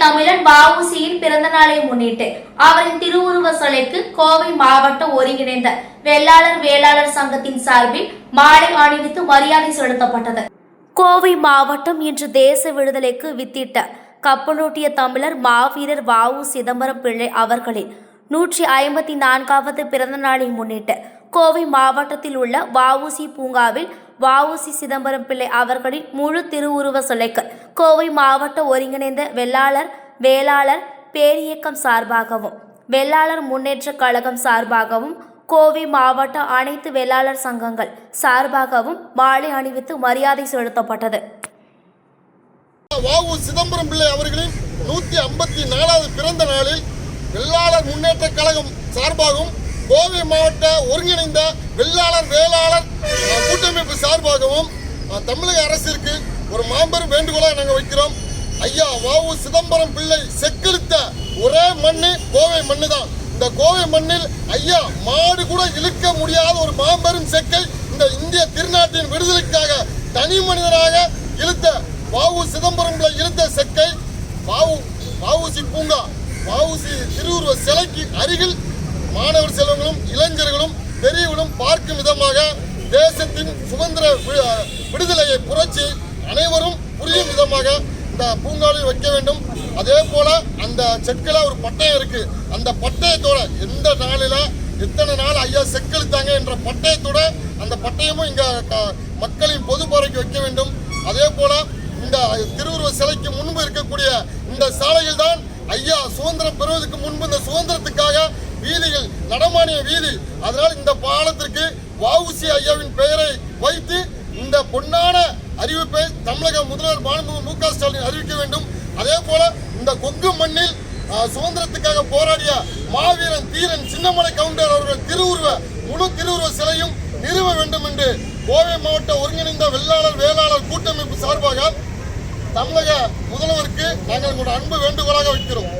தமிழன் வஉசியின் பிறந்த நாளை முன்னிட்டு அவரின் திருவுருவ சிலைக்கு கோவை மாவட்ட ஒருங்கிணைந்த வெள்ளாளர் வேளாளர் சங்கத்தின் சார்பில் மாலை அணிவித்து மரியாதை செலுத்தப்பட்டது. கோவை மாவட்டம் இன்று தேச விடுதலைக்கு வித்திட்ட கப்பலோட்டிய தமிழர் மாவீரர் வாவு சிதம்பரம் பிள்ளை அவர்களின் நூற்றி ஐம்பத்தி நான்காவது பிறந்த நாளை முன்னிட்டு கோவை மாவட்டத்தில் உள்ள வஉசி பூங்காவில் வஉசி சிதம்பரம் பிள்ளை அவர்களின் முழு திருவுருவ சிலைக்கு கோவை மாவட்ட ஒருங்கிணைந்த வெள்ளாளர் வேளாளர் பேரியக்கம் சார்பாகவும் வெள்ளாளர் முன்னேற்றக் கழகம் சார்பாகவும் கோவை மாவட்ட அனைத்து வெள்ளாளர் சங்கங்கள் சார்பாகவும் மாலை அணிவித்து மரியாதை செலுத்தப்பட்டது. வாவு சிதம்பரம் பிள்ளை அவர்களின் நூத்தி ஐம்பத்தி நாலாவது பிறந்த நாளில் வெள்ளாளர் முன்னேற்ற கழகம் சார்பாகவும் கோவை மாவட்ட ஒருங்கிணைந்த வெள்ளாளர் வேளாளர் கூட்டமைப்பு சார்பாகவும் தமிழக அரசிற்கு ஒரு மாபெரும் வேண்டுகோளாக நாங்கள் வைக்கிறோம். ஐயா வாவு சிதம்பரம் பிள்ளை செக்கெழுத்த ஒரே மண்ணு கோவை மண்ணு தான் இந்த கோவை மண்ணில் ஐயா மாடு கூட இழுக்க முடியாத ஒரு மாபெரும் செக்கை இந்த இந்திய திருநாட்டின் விடுதலைக்காக தனி மனிதராக இழுத்த வாவு சிதம்பரம் பிள்ளை இழுத்த செக்கை வாவு வாவுசி பூங்கா வாவுசி திருவுருவ சிலைக்கு அருகில் மாணவர் செல்வங்களும் இளைஞர்களும் பெரியவர்களும் பார்க்கும் விதமாக தேசத்தின் சுதந்திர விடுதலையை புரட்சி அனைவரும் புரியும் விதமாக இந்த பூங்காவில் வைக்க வேண்டும். அதே போல அந்த செக்கில் ஒரு பட்டயம் இருக்கு. அந்த பட்டயத்தோட எந்த நாளில எத்தனை நாள் ஐயா செக்களித்தாங்க என்ற பட்டயத்தோட அந்த பட்டயமும் இங்க மக்களின் பொது பார்வைக்கு வைக்க வேண்டும். அதே போல இந்த திருவுருவ சிலைக்கு முன்பு இருக்கக்கூடிய இந்த சாலையில் தான் ஐயா சுதந்திரம் பெறுவதற்கு முன்பு இந்த சுதந்திரத்துக்காக வீதிகள் நடமாடிய வீதி. அதனால் இந்த பாலத்திற்கு வவுசி ஐயாவின் பெயரை வைத்து இந்த பொன்னான அறிவிப்பை தமிழக முதல்வர் மாண்புமிகு மு க ஸ்டாலின் அறிவிக்க வேண்டும். அதே போல இந்த கொங்கு மண்ணில் சுதந்திரத்துக்காக போராடிய மாவீரன் தீரன் சின்னமலை கவுண்டர் அவர்கள் திருவுருவ முழு திருவுருவ சிலையும் நிறுவ வேண்டும் என்று கோவை மாவட்ட ஒருங்கிணைந்த வெள்ளாளர் வேளாளர் கூட்டமைப்பு சார்பாக தமிழக முதல்வருக்கு நாங்கள் உங்களோட அன்பு வேண்டுகோளாக வைக்கிறோம்.